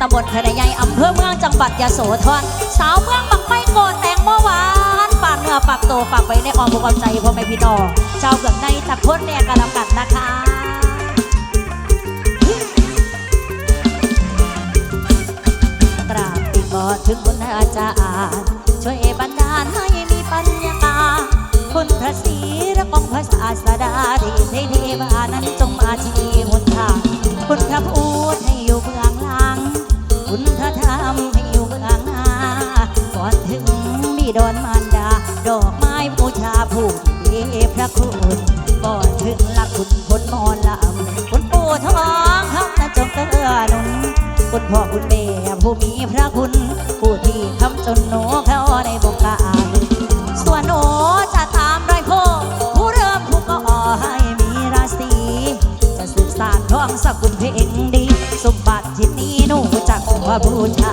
ตำบลคณะใหญ่อำเภอเมืองจังหวัดยะโสธรสาวเมืองบักไม้โกแตงโมหวานปากเนื้อปากโตฝากไว้ในอ้อมอกอ้อมใจพ่อแม่พี่น้องชาวเกืองในจากพ้นแน่กันแล้วกันนะคะกราบติดบอดถึงคุณอาจารย์ช่วยบันดาลให้มีปัญญาคุณพระศรีและกองพระศาสดาที่เทเทวานั้นจงมาที่หนทางคุณพระพูดให้อยู่เบื้อ ดอนมารดา ดอกไม้บูชาผู้ที่มีพระคุณก่อนถึงลักคุณพลมอนลำคุณปู่ทองคำนั้นจงเกื้อหนุนคุณพ่อคุณแม่ผู้มีพระคุณ ผู้ที่ทำจนหนูเขาในวงการส่วนหนูจะตามรอยโพผู้เริ่มผู้ก็อให้มีราศีจะสืบสานท้องสกุลเพลงดี สมบัติที่นี้หนูจะขอบูชา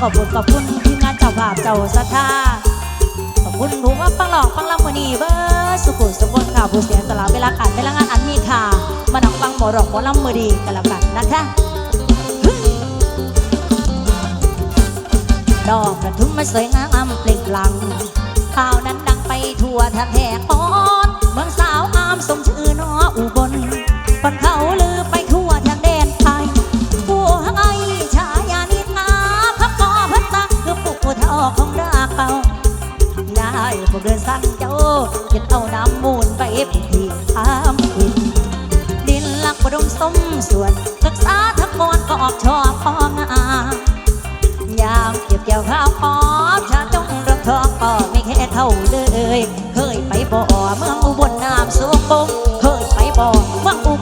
ขอบคุณขอบคุณทีมงานเจ้าภาพเจ้าศรัทธาขอบคุณผู้ว่าปังหลอกปังลำมือนีเบอร์สุขุมสุขนข่าวผู้เสียสละเวลาขาดเวลางานอันมีค่ามาหนังฟังหมอรอกหมอลำมือดีกันแล้วกันนะคะดอกกระทุ่มมาสวยงามเปล่งปลั่งข่าวนั้นดังไปทั่วทางแห่งอ่อนเมืองสาวงามสมช เห็นเอาน้ำมูลไปเป็นที่ทำกินดินลักบดมส้มส่วนศึกษาทั้งมวลก็ออกชอบพองายามเก็บเกี่ยวข้าวหอมชาจงรังทองก็ไม่แค่เท่าเลย เคยไปบ่อเมืองอุบลน้ำสุกงเคยไปบ่อเมืองอุ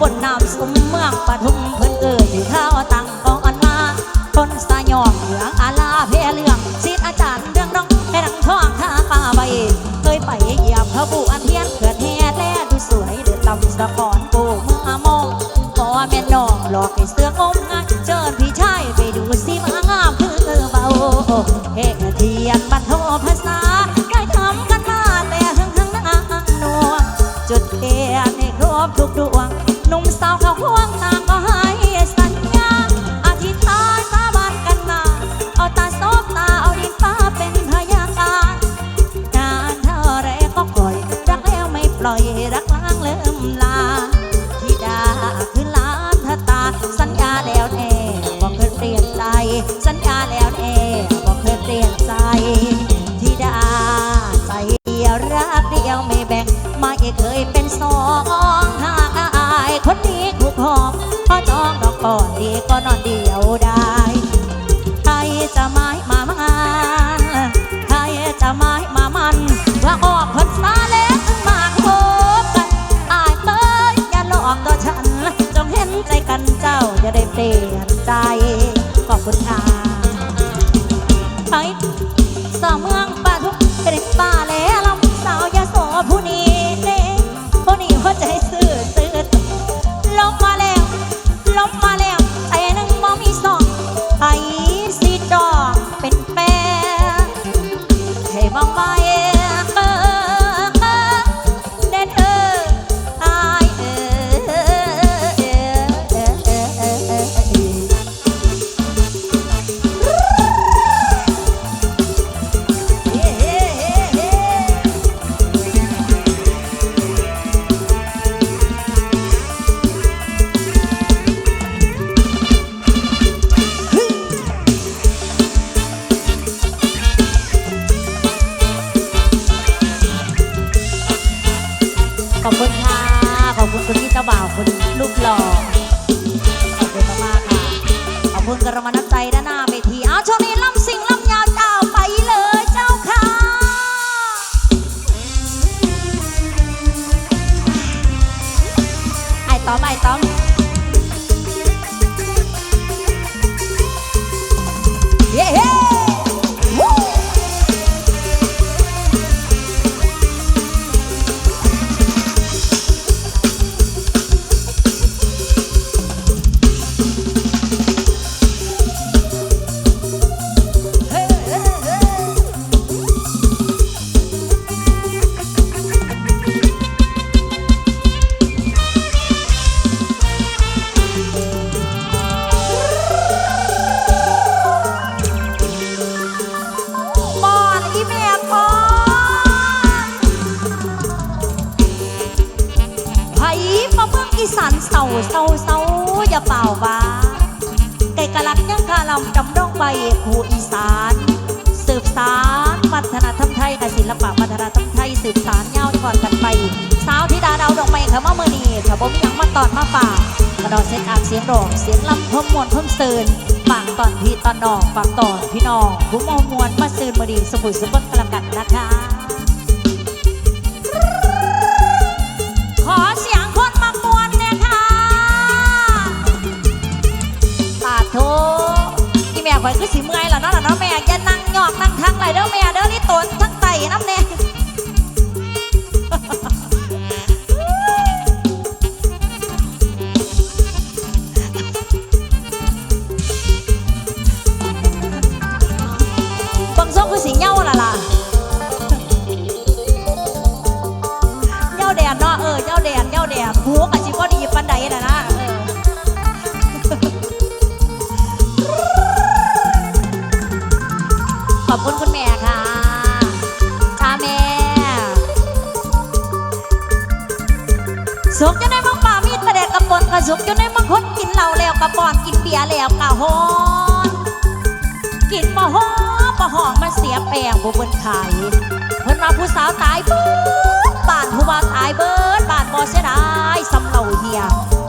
ต้อมไอ้ต้อำดำดองใบคูอีสาน สืบสานวัฒนธรรมไทยกับศิลปะวัฒนธรรมไทยสืบสารยาวก่อนกันไป สาวธิดาดาวดอกไม้ขมาเมื่อนีขบมียังมาตอนมาฝากกระดอเสียงอากเสียงร้องเสียงลำพมมวลพมเซินฝากตอนพี่ตอนน้องฝากตอนพี่น้องผู้มอมวลมาเซินมาดีสมุยสมบัติกระกันนะคะ ที่แม่ข่อยคือสิเมื่อยแล้วเนาะล่ะเนาะแม่อย่านั่งยอกนั่งทั้งไรเด้อแม่เด้อนี่ตนทั้งไตน้ำแน่บางช่วงคือสีเหย้าล่ะล่ะเหย้าแดดเนาะเออเหย้าแดดเหย้าแดดหูกั กระปอนกินเบียร์แล้วกระฮอนกินมาหอมมาหอมมันเสียแปลงบ่เบิ่นไขายเพิ่นมาผู้สาวตายเบิดบ้านผู้ว่าตายเบิดบ้านบ่เสียดายสำเหล่าเฮีย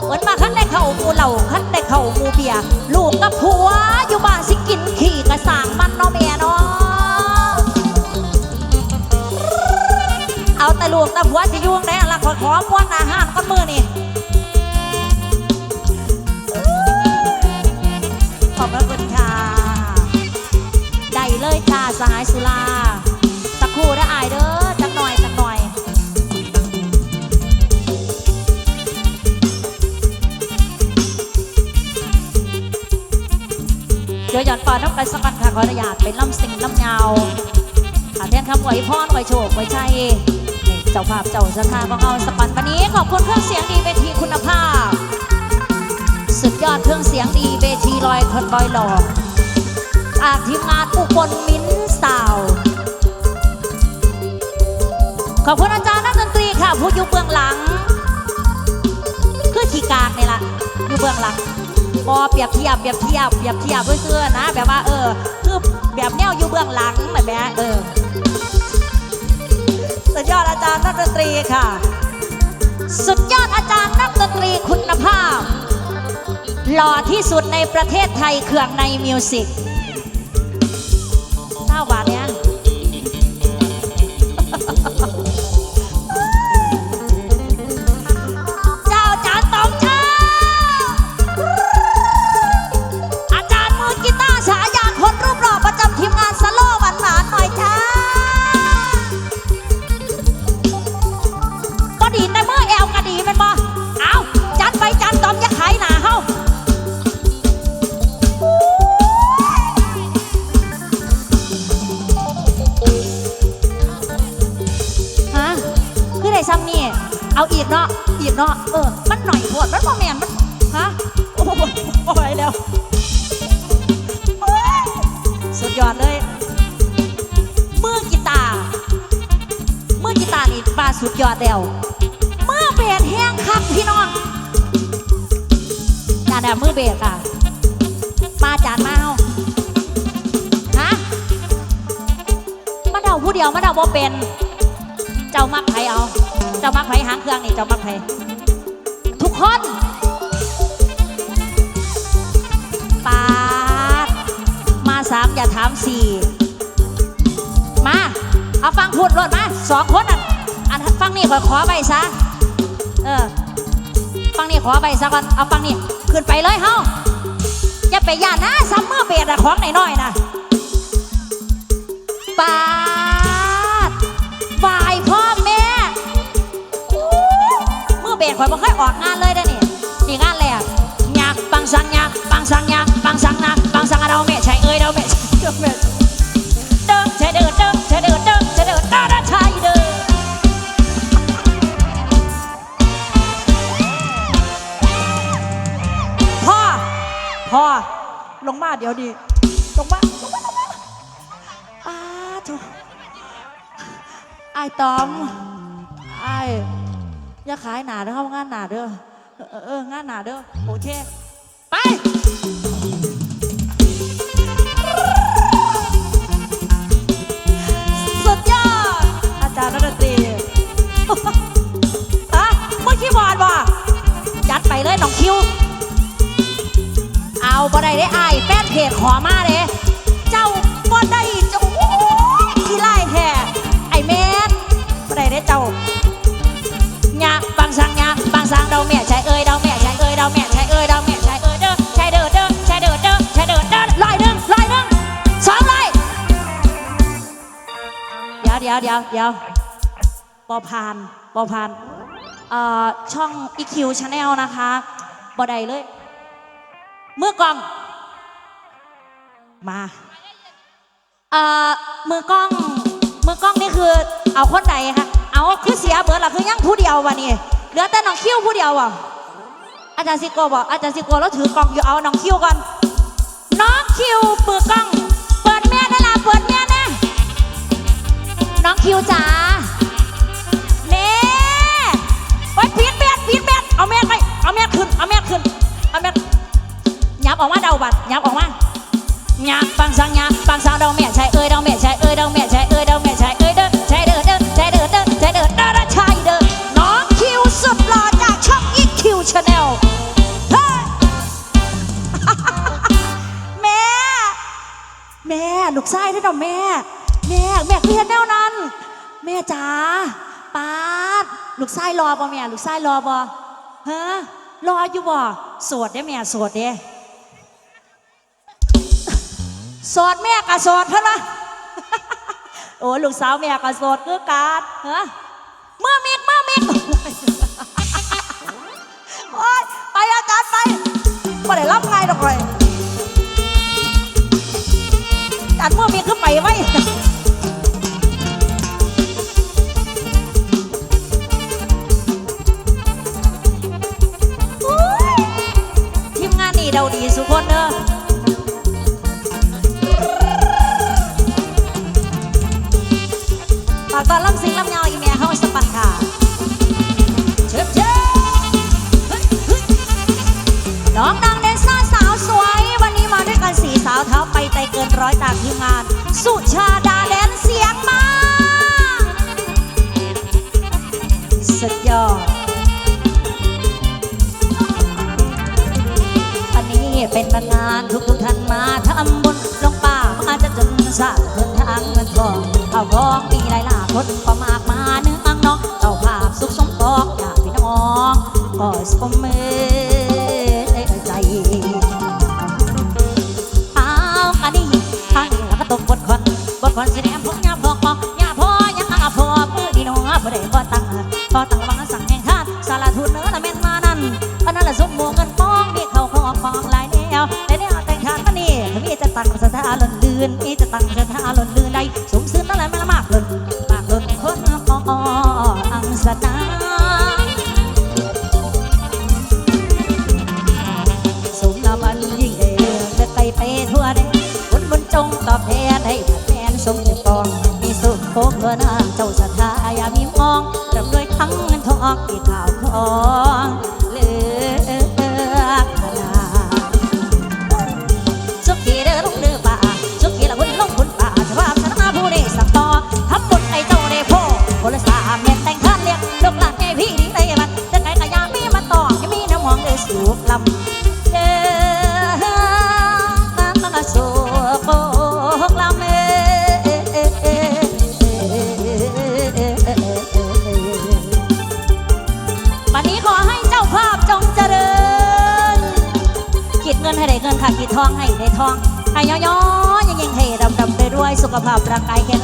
เพิ่นมาคันได้เข้าหมู่เหล่าคันได้เข้าหมู่เบียร์ลูกกับผัวอยู่บ้านสิกินขี้กระสร้างมันเนาะแม่เนาะเอาแต่ลูกแต่ผัวสิยู่งใดล่ะขอขอม่วนอาหารก่อนมื้อนี่ สหายสุลาสักครู่ได้อายเด้อจักหน่อยจักหน่อย เดี๋ยวหย่อนปอน้ำกันสักกันค่ะขออนุญาตเป็นลำสิงลำยาวขาแทนคำไหวพรไหวโชคไหวชัยเจ้าภาพเจ้าสถาของเอาสปันวันนี้ขอบคุณเครื่องเสียงดีเวทีคุณภาพ สุดยอดเครื่องเสียงดีเวทีลอยคนลอยหลอกจากทีมงานอุบลมิ้น สาว ขอบคุณอาจารย์นักดนตรีค่ะผู้อยู่เบื้องหลัง คือขี่กากนี่ล่ะอยู่เบื้องหลังบอเปรียบเทียบเปรียบเทียบเปรียบเทียบเพื่อๆนะ แบบว่าเออ คือแบบแนวอยู่เบื้องหลังแบบนี้เออสุดยอดอาจารย์นักดนตรีค่ะ สุดยอดอาจารย์นักดนตรีคุณภาพ หล่อที่สุดในประเทศไทยเครื่องในมิวสิก เท่ เอาอีกเนาะอีกเนาะเออ มันหน่อยปวดมันบ่แมนมันฮะโอ้โหโอ้ยแล้วสุดยอดเลยมือกีตาร์มือกีตาร์นี่ปลาสุดยอดแล้วมือเบสแห้งคักพี่น้องจานแดมือเบสอะมาจานมาเอาฮะมาเดาผู้เดียวมาเดาบ่เป็น เจ้ามักไผเอา เจ้ามักไผหางเครื่องนี่เจ้ามักไผทุกคนปาดอย่าถามสี่มาเอาฟังพูดรถมาสองคนอะอันฟังนี่ขอขอไปซะเออฟังนี่ขอไปซะก่อนเอาฟังนี่ขึ้นไปเลยเฮาอย่าไปย่านนะซัมเมอร์เบดอะของหน่อยๆนะปา ข่อยบ่เคยออกงานเลยเด้อนี่นี่งานแรกยักปังสังยักปังสังยักปังสังนักปังสังอะเราแม่ใช่เอ้ยเราแม่ใช่เด้อแม่เดิมใช่เด้อเดิมใช่เด้อเดิมใช่เด้อเด้อเด้อใช่เด้อพ่อพ่อลงมาเดี๋ยวดีลงมาลงมาลงมาอ้าถูไอ้ตอมไอ้ อย่าขายหนาเด้อเข้างานหนาเด้อเออเอองานหนาเด้อโอเค ไปสุดยอดอาจารย์นักดนตรีฮะเมื่อกี้บอดบ่จัดไปเลยน้องคิว เอาบ่ได้ได้อายแฟนเพจขอมาเด้เจ้าบ่ได้เจ้าขี้ไล่แท้ไอ้แมนบ่ได้ได้เจ้าาบางสังยาบางสังเดาแม่ใช่เอ้ยเดาแม่ใช่เอ้ยเดาแม่ใช่เอ้ยเดาแม่ใช่เอ้ยเด้อใช่เด้อเด้อใช่เด้อเด้อใช่เด้อเด้อร้อยหนึ่งร้อยหนึ่งสองร้อยเดี๋ยวเดี๋ยวเดี๋ยวเดี๋ยวปอพานปอพานเอ่อช่อง EQ Channel นะคะบ่ได้เลยมือกล้อง มาเอ่อมือกล้องมือกล้องนี่คือเอาคนใดคะเอาคือเสียเบิร์ดละคือยังผู้เดียววะนี่ เหลือแต่น้องคิวผู้เดียววะอาจารย์ซิโกบอกอาจารย์ซิโกแล้วถือกล้องอยู่เอาน้องคิวก่อนน้องคิวมือกล้อง เปิดแม่ได้ละเปิดแม่แน่น้องคิวจ๋าเน่โอ้ยปีดแมดปีดแมดเอาแม่ไปเอาแม่ขึ้นเอาแม่ขึ้นเอาแม่ยับออกมาเดาบัดยับออกมายับปังสังยับปังสังเดาแม่ใช่เอ้ยเดาแม่ใช่เอ้ยเดาแม่ใช่เอ้ยเดาแม่ใช่เอ้ยเด้อใช่เด้อเด้อ ลูกไส้ด้วยเนาแม่ แม่แม่คือเฮ็ดแนวนั้น แม่จ๋าป้าดลูกไส้รอบ่แม่ลูกไส้รอบ่ฮะรออยู่บ่โสดได้แม่โสดเด้โสดแม่ก็โสดเพิ่นวะโอ้ลูกสาวแม่ก็โสดคือกันฮะเมื่อมิกเมื่อมิกโอ้ยไปอาจารย์ไป องเอาของมีหลายหลากคนก็มากมาเนื้องน้องเอาภาพสุขสมปองอยากพี่น้องก็สมมือใจเอาอันนี้อันนี้แล้วก็ตกบทคนบทคนแสดงพวกยาพอกบอกยาพอยาพอมือดีน้องบ่ได้บ่ตั้งบ่ตั้งวังสั่งแห่งทานสารทุนเนื้อละแม่นมานั่นอันนั้นละสมบูรณ์เงินปองมีเขาของของหลายแนวในแนวแต่งทานมานี่มีจะตั้งสถาลนลื่นมีจะตั้งสถาลน ร่างกายแข็ง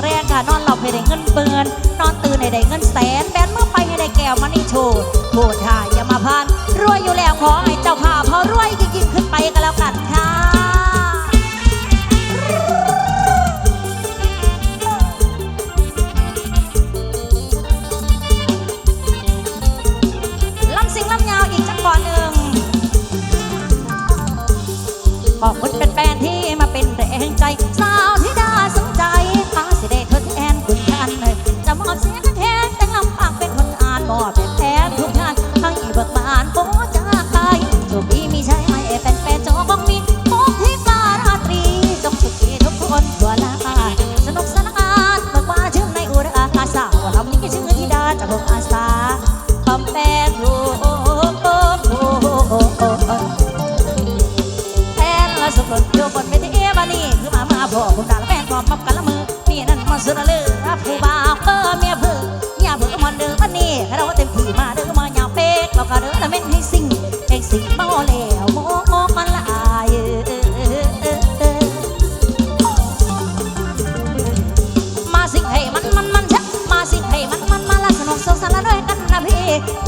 Oh.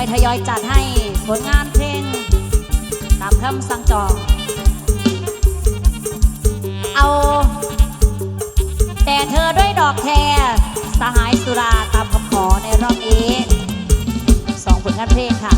อยทยอยจัดให้ผลงานเพลง ตามคำสั่งจอง เอา แต่เธอด้วยดอกแคร์สหายสุราตามคำขอในรอบนี้สองผลงานเพลงค่ะ